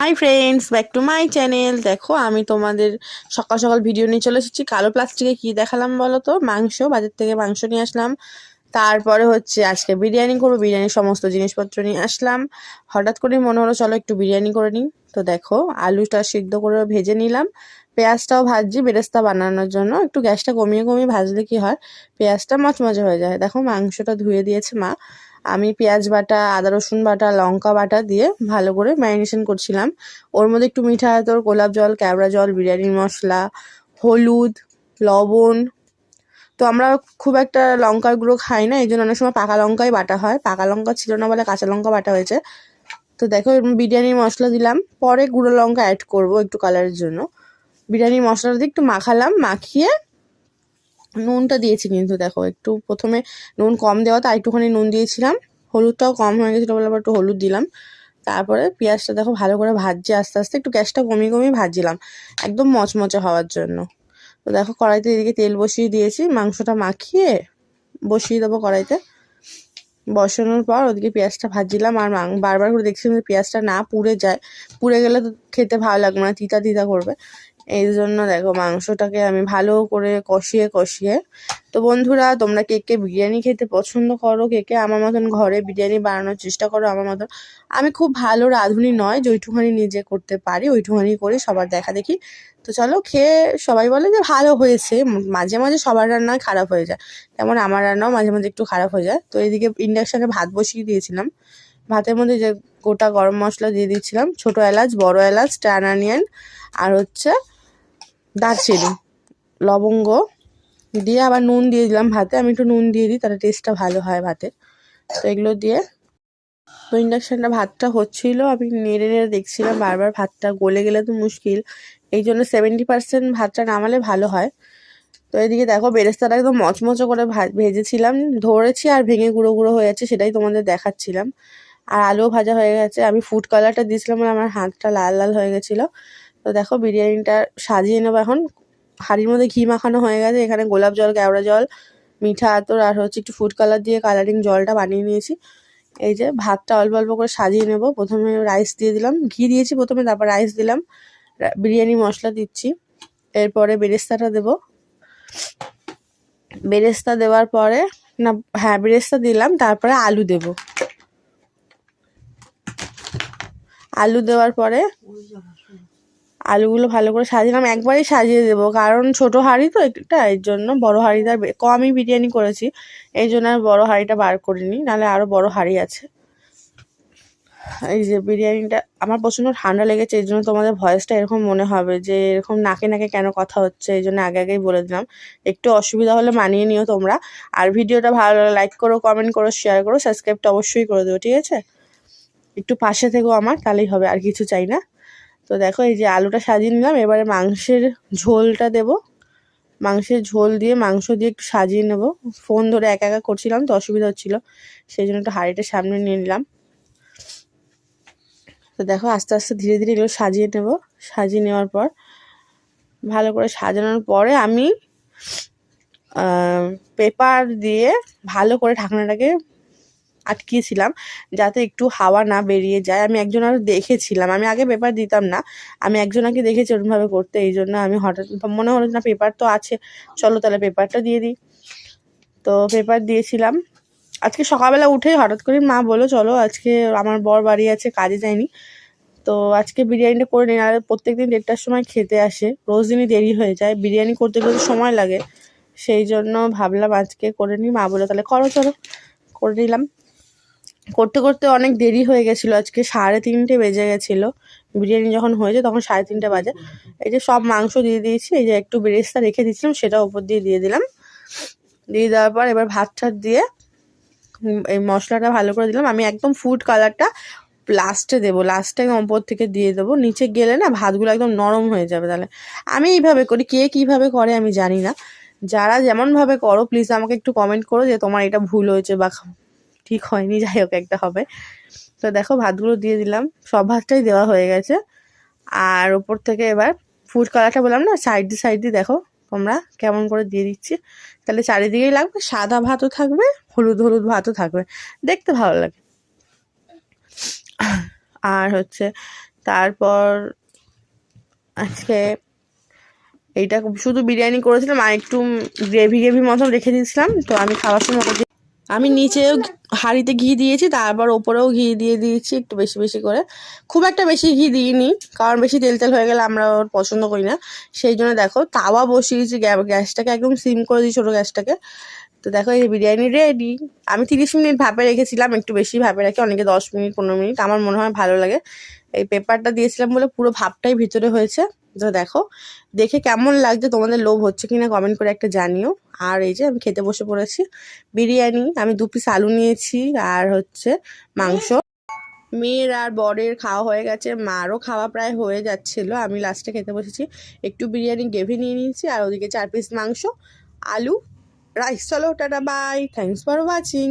Hi friends back to my channel দেখো, আমি তোমাদের সকাল সকাল ভিডিও নিয়ে চলে এসেছি। কালো প্লাস্টিকে কি দেখালাম বলো তো? মাংস, বাজার থেকে মাংস নিয়ে আসলাম। তারপরে হচ্ছে আজকে বিরিয়ানি করব। বিরিয়ানির সমস্ত জিনিসপত্র নিয়ে আসলাম। হঠাৎ করে মনে হলো, চলো একটু বিরিয়ানি করে নিই। তো দেখো, আলুটা সিদ্ধ করে ভেজে নিলাম। পেঁয়াজটাও ভাজছি, বেরেস্তা বানানোর জন্য। একটু গ্যাসটা কমিয়ে কমিয়ে ভাজলে কি হয়? পেঁয়াজটা মচমচে হয়ে যায়। দেখো, মাংসটা ধুয়ে দিয়েছে মা। আমি পেঁয়াজ বাটা, আদা রসুন বাটা, লঙ্কা বাটা দিয়ে ভালো করে ম্যারিনেশন করছিলাম। ওর মধ্যে একটু মিঠা আতর, গোলাপ জল ক্যাবড়া জল, বিরিয়ানির মশলা, হলুদ, লবণ। তো আমরা খুব একটা লঙ্কার গুঁড়ো খাই না, এই জন্য অনেক সময় পাকা লঙ্কাই বাটা হয়। পাকা লঙ্কা ছিল না বলে কাঁচা লঙ্কা বাটা হয়েছে। তো দেখো বিরিয়ানির মশলা দিলাম। পরে গুঁড়ো লঙ্কা অ্যাড করব একটু কালারের জন্য। বিরিয়ানির মশলাটা দিয়ে একটু মাখালাম, মাখিয়ে নুনটা দিয়েছি কিন্তু দেখো, একটু প্রথমে নুন কম দেওয়া তো একটুখানি নুন দিয়েছিলাম। হলুদটাও কম হয়ে গেছিল বলে আবার একটু হলুদ দিলাম। তারপরে পেঁয়াজটা দেখো ভালো করে ভাজছি আস্তে আস্তে, একটু গ্যাসটা কমিয়ে কমিয়ে ভাজছিলাম, একদম মচমচে হওয়ার জন্য। তো দেখো কড়াইতে এদিকে তেল বসিয়ে দিয়েছি, মাংসটা মাখিয়ে বসিয়ে দেবো কড়াইতে। বসানোর পর ওদিকে পেঁয়াজটা ভাজছিলাম, আর বারবার করে দেখছিলাম যে পেঁয়াজটা না পুড়ে যায়, পুড়ে গেলে তো খেতে ভালো লাগবে না, তিতা তিতা করবে। এই জন্য দেখো মাংসটাকে আমি ভালো করে কষিয়ে কষিয়ে। তো বন্ধুরা, তোমরা কে কে বিরিয়ানি খেতে পছন্দ করো, কে কে আমার মতন ঘরে বিরিয়ানি বানানোর চেষ্টা করো আমার মতন। আমি খুব ভালো রাঁধুনি নয় যে ওইটুখানি নিজে করতে পারি, ওইটুখানি করি, সবার দেখা দেখি। তো চলো খেয়ে সবাই বলে যে ভালো হয়েছে। মাঝে মাঝে সবার রান্নায় খারাপ হয়ে যায়। তেমন আমার রান্নাও মাঝে মাঝে একটু খারাপ হয়ে যায়। তো এদিকে ইন্ডাকশানে ভাত বসিয়ে দিয়েছিলাম। ভাতের মধ্যে যে গোটা গরম মশলা দিয়ে দিচ্ছিলাম। ছোটো এলাচ, বড় এলাচ, টান আর হচ্ছে দারচিনি, লবঙ্গ দিয়ে আবার নুন দিয়ে দিলাম ভাতে। আমি একটু নুন দিয়ে দিই, তাহলে টেস্টটা ভালো হয় ভাতের তো এগুলো দিয়ে তো ইন্ডাকশানটা ভাতটা হচ্ছিল, আমি নেড়ে নেড়ে দেখছিলাম বারবার ভাতটা গলে গেলে তো মুশকিল। এই জন্য সেভেন্টি পার্সেন্ট ভাতটা নামালে ভালো হয়। তো এদিকে দেখো বেরেস্তাটা একদম মচমচো করে ভেজেছিলাম। ধরেছি আর ভেঙে গুঁড়ো গুঁড়ো হয়ে যাচ্ছে, সেটাই তোমাদের দেখাচ্ছিলাম। আর আলুও ভাজা হয়ে গেছে। আমি ফুড কালারটা দিয়েছিলাম আমার হাতটা লাল লাল হয়ে গেছিল। তো দেখো বিরিয়ানিটা সাজিয়ে নেব এখন। হাঁড়ির মধ্যে ঘি মাখানো হয়ে গেছে, এখানে গোলাপ জল, কেওড়া জল, মিঠা আতর, আর হচ্ছে একটু ফুড কালার দিয়ে কালারিং জলটা বানিয়ে নিয়েছি। এই যে ভাতটা অল্প অল্প করে সাজিয়ে নেব। প্রথমে রাইস দিয়ে দিলাম। ঘি দিয়েছি প্রথমে, তারপর রাইস দিলাম। বিরিয়ানি মশলা দিচ্ছি। এরপরে বেরেস্তাটা দেব। বেরেস্তা দেওয়ার পরে, না হ্যাঁ বেরেস্তা দিলাম, তারপরে আলু দেব। আলু দেওয়ার পরে আলুগুলো ভালো করে সাজিলাম একবারই সাজিয়ে দেবো, কারণ ছোট হাঁড়ি তো একটা, এর জন্য বড় হাঁড়িটা কমই বিরিয়ানি করেছি, এই জন্য আর বড়ো হাঁড়িটা বার করিনি, নাহলে আরও বড় হাঁড়ি আছে। এই যে বিরিয়ানিটা, আমার প্রচণ্ড ঠান্ডা লেগেছে, এই জন্য তোমাদের ভয়েসটা এরকম মনে হবে যে, এরকম নাকে নাকে কেন কথা হচ্ছে, এই জন্য আগে আগেই বলে দিলাম। একটু অসুবিধা হলে মানিয়ে নিও তোমরা। আর ভিডিওটা ভালো লাইক করো, কমেন্ট করো, শেয়ার করো, সাবস্ক্রাইবটা অবশ্যই করে দেবো, ঠিক আছে? একটু পাশে থেকেও আমার, তাহলেই হবে, আর কিছু চাই না। তো দেখো এই যে আলুটা সাজিয়ে নিলাম, এবারে মাংসের ঝোলটা দেব। মাংসের ঝোল দিয়ে, মাংস দিয়ে একটু সাজিয়ে নেব। ফোন ধরে একা একা করছিলাম তো অসুবিধা হচ্ছিল, সেই জন্য একটু হাঁড়িটা সামনে নিয়ে নিলাম। তো দেখো আস্তে আস্তে ধীরে ধীরে এগুলো সাজিয়ে নেব। সাজিয়ে নেওয়ার পর, ভালো করে সাজানোর পরে আমি পেপার দিয়ে ভালো করে ঢাকনাটাকে আটকিয়েছিলাম যাতে একটু হাওয়া না বেরিয়ে যায়। আমি একজন আরও দেখেছিলাম। আমি আগে পেপার দিতাম না। আমি একজনকে দেখেছি ওরকমভাবে করতে। এই জন্য আমি হঠাৎ মনে হলো না পেপার তো আছে। চলো তাহলে পেপারটা দিয়ে দিই। তো পেপার দিয়েছিলাম। আজকে সকালবেলা উঠেই হঠাৎ করে মা বলো চলো আজকে আমার বর বাড়ি আছে, কাজে যায়নি। তো আজকে বিরিয়ানিটা করে নিন আর প্রত্যেক দিন দেড়টার সময় খেতে আসে। রোজ দিনই দেরি হয়ে যায়। বিরিয়ানি করতে গেলে সময় লাগে। সেই জন্য ভাবলাম আজকে করে নিই মা বলো তাহলে করো, চলো। করে নিলাম। করতে করতে অনেক দেরি হয়ে গেছিল। আজকে সাড়ে তিনটে বেজে গেছিল। বিরিয়ানি যখন হয়েছে তখন সাড়ে তিনটে বাজে। এই যে সব মাংস দিয়ে দিয়েছি, এই যে একটু বেরেস্তা রেখে দিয়েছিলাম, সেটা ওপর দিয়ে দিয়ে দিলাম। দিয়ে দেওয়ার পর এবার ভাত ঠাত দিয়ে এই মশলাটা ভালো করে দিলাম। আমি একদম ফুড কালারটা লাস্টে দেবো লাস্টে একদম ওপর থেকে দিয়ে দেবো। নিচে গেলে না ভাতগুলো একদম নরম হয়ে যাবে তাহলে। আমি এইভাবে করি, কে কীভাবে করে আমি জানি না। যারা যেমনভাবে করো প্লিজ আমাকে একটু কমেন্ট করো যে তোমার এটা ভুল হয়েছে বা ঠিক হয়নি, যাই হোক একটা হবে। তো দেখো, ভাতগুলো দিয়ে দিলাম। সব ভাতটাই দেওয়া হয়ে গেছে। আর ওপর থেকে এবার ফুড কালারটা বললাম না সাইড দিয়ে সাইড দিয়ে দেখো তোমরা কেমন করে দিয়ে দিচ্ছি। তাহলে চারিদিকেই লাগবে, সাদা ভাতও থাকবে, হলুদ হলুদ ভাতও থাকবে। দেখতে ভালো লাগে। আর হচ্ছে তারপর আজকে এইটা শুধু বিরিয়ানি করেছিলাম, আর একটু গ্রেভি গ্রেভি মতন রেখে দিয়েছিলাম। তো আমি খাওয়ার সময় আমি নিচেও হাঁড়িতে ঘি দিয়েছি, তারপর ওপরেও ঘি দিয়ে দিয়েছি একটু বেশি বেশি করে। খুব একটা বেশি ঘি দিইনি, কারণ বেশি তেল তেল হয়ে গেলে আমরা ওর পছন্দ করি না। সেই জন্য দেখো, তাওয়া বসিয়েছি গ্যা- গ্যাসটাকে একদম সিম করে দিই ছোটো গ্যাসটাকে। তো দেখো, এই বিরিয়ানি রেডি আমি তিরিশ মিনিট ভাপে রেখেছিলাম, একটু বেশি ভাপে রাখি, অনেকে দশ মিনিট, পনেরো মিনিট, আমার মনে হয় ভালো লাগে। এই পেপারটা দিয়েছিলাম বলে পুরো ভাপটাই ভিতরে হয়েছে। তো দেখো, দেখে কেমন লাগছে, তোমাদের লোভ হচ্ছে কিনা কমেন্ট করে একটা জানিও। আর এই যে আমি খেতে বসে পড়েছি, বিরিয়ানি, আমি দু পিস আলু নিয়েছি, আর হচ্ছে মাংস। মেয়ের আর বরের খাওয়া হয়ে গেছে, মারও খাওয়া প্রায় হয়ে যাচ্ছিল। আমি লাস্টে খেতে বসেছি, একটু বিরিয়ানি গ্রেভি নিয়ে নিয়েছি, আর ওদিকে চার পিস মাংস, আলু রাইস চলো, tata bye thanks for watching